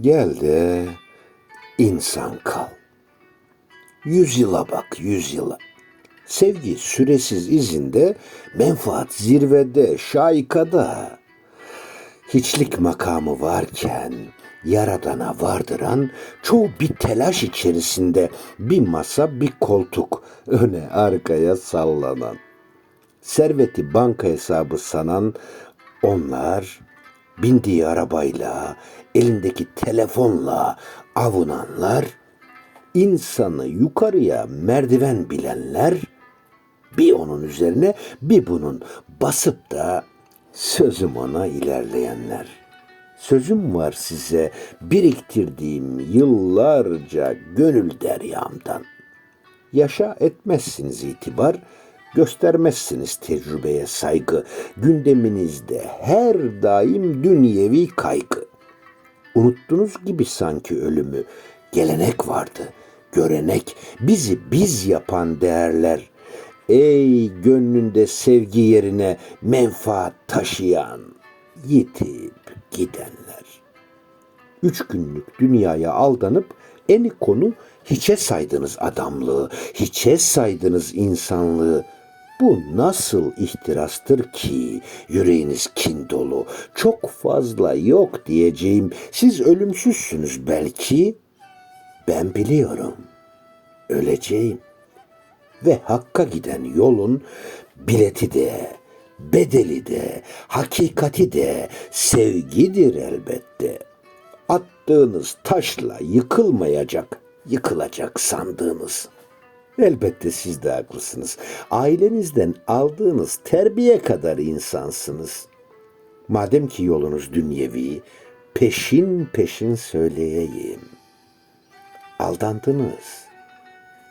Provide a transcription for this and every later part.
Gel de insan kal. Yüzyıla bak, yüzyıla. Sevgi süresiz izinde, menfaat zirvede, şaikada. Hiçlik makamı varken, yaradana vardıran, çoğu bir telaş içerisinde bir masa, bir koltuk, öne arkaya sallanan. Serveti banka hesabı sanan onlar bindiği arabayla, elindeki telefonla avunanlar, insanı yukarıya merdiven bilenler, bir onun üzerine bir bunun basıp da sözüm ona ilerleyenler. Sözüm var size biriktirdiğim yıllarca gönül deryamdan. Yaşa etmezsiniz itibar, göstermezsiniz tecrübeye saygı. Gündeminizde her daim dünyevi kaygı. Unuttunuz gibi sanki ölümü. Gelenek vardı, görenek, bizi biz yapan değerler. Ey gönlünde sevgi yerine menfaat taşıyan, yitip gidenler. Üç günlük dünyaya aldanıp eni konu hiçe saydınız adamlığı, hiçe saydınız insanlığı. Bu nasıl ihtirastır ki yüreğiniz kin dolu, çok fazla yok diyeceğim. Siz ölümsüzsünüz belki, ben biliyorum, öleceğim. Ve hakka giden yolun bileti de, bedeli de, hakikati de sevgidir elbette. Attığınız taşla yıkılmayacak, yıkılacak sandığınız. Elbette siz de haklısınız. Ailenizden aldığınız terbiye kadar insansınız. Madem ki yolunuz dünyevi, peşin peşin söyleyeyim. Aldandınız.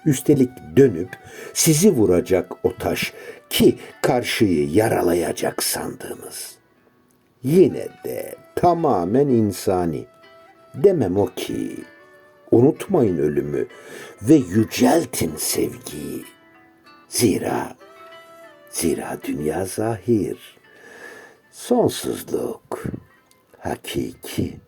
Üstelik dönüp sizi vuracak o taş ki karşıyı yaralayacak sandığınız. Yine de tamamen insani. Demem o ki unutmayın ölümü ve yüceltin sevgiyi. Zira zira dünya zahir. Sonsuzluk hakiki.